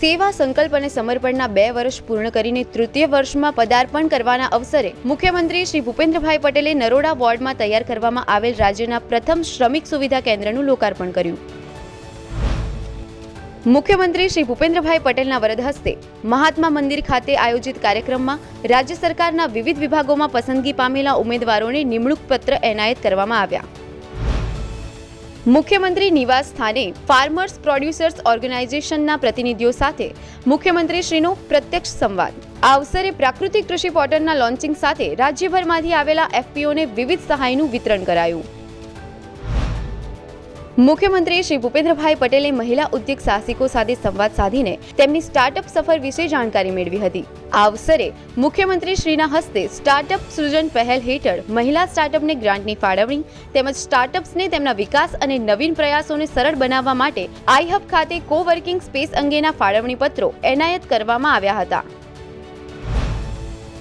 સેવા સંકલ્પ અને સમર્પણના બે વર્ષ પૂર્ણ કરીને તૃતીય વર્ષમાં પદાર્પણ કરવાના અવસરે મુખ્યમંત્રી શ્રી ભૂપેન્દ્રભાઈ પટેલે નરોડા વોર્ડમાં તૈયાર કરવામાં આવેલ રાજ્યના પ્રથમ શ્રમિક સુવિધા કેન્દ્રનું લોકાર્પણ કર્યું. મુખ્યમંત્રી શ્રી ભૂપેન્દ્રભાઈ પટેલના વરદ હસ્તે મહાત્મા મંદિર ખાતે આયોજિત કાર્યક્રમમાં રાજ્ય સરકારના વિવિધ વિભાગોમાં પસંદગી પામેલા ઉમેદવારોને નિમણૂક પત્ર એનાયત કરવામાં આવ્યા. મુખ્યમંત્રી નિવાસ સ્થાને ફાર્મર્સ પ્રોડ્યુસર્સ ઓર્ગેનાઇઝેશનના પ્રતિનિધિઓ સાથે મુખ્યમંત્રીશ્રીનો પ્રત્યક્ષ સંવાદ. આ અવસરે પ્રાકૃતિક કૃષિ પોર્ટલના લોન્ચિંગ સાથે રાજ્યભરમાંથી આવેલા એફપીઓને વિવિધ સહાયનું વિતરણ કરાયું. મુખ્યમંત્રી શ્રી ભૂપેન્દ્રભાઈ પટેલે મહિલા ઉદ્યોગ સાહસિકો સાથે સંવાદ સાધીને તેમની સ્ટાર્ટઅપ સફર વિશે જાણકારી મેળવી હતી. આ અવસરે મુખ્યમંત્રી શ્રીના હસ્તે સ્ટાર્ટઅપ સૃજન પહેલ હેઠળ મહિલા સ્ટાર્ટઅપને ગ્રાન્ટની ફાળવણી તેમજ સ્ટાર્ટઅપ્સને તેમના વિકાસ અને નવીન પ્રયાસોને સરળ બનાવવા માટે આઈહબ ખાતે કોવર્કિંગ સ્પેસ અંગેના ફાળવણી પત્રો એનાયત કરવામાં આવ્યા હતા.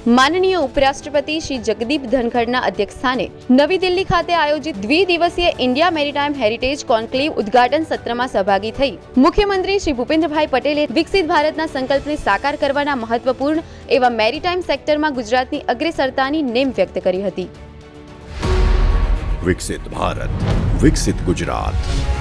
માનનીય ઉપરાષ્ટ્રપતિ શ્રી જગદીપ ધનખડના અધ્યક્ષસ્થાને નવી દિલ્હી ખાતે આયોજિત દ્વિદિવસીય ઇન્ડિયા મેરીટાઈમ હેરિટેજ કોન્ક્લેવ ઉદઘાટન સત્રમાં સહભાગી થઈ મુખ્યમંત્રી શ્રી ભૂપેન્દ્રભાઈ પટેલે વિકસિત ભારતના સંકલ્પને સાકાર કરવાના મહત્વપૂર્ણ એવા મેરીટાઈમ સેક્ટરમાં ગુજરાતની અગ્રેસરતાની નેમ વ્યક્ત કરી હતી. વિકસિત ભારત, વિકસિત ગુજરાત.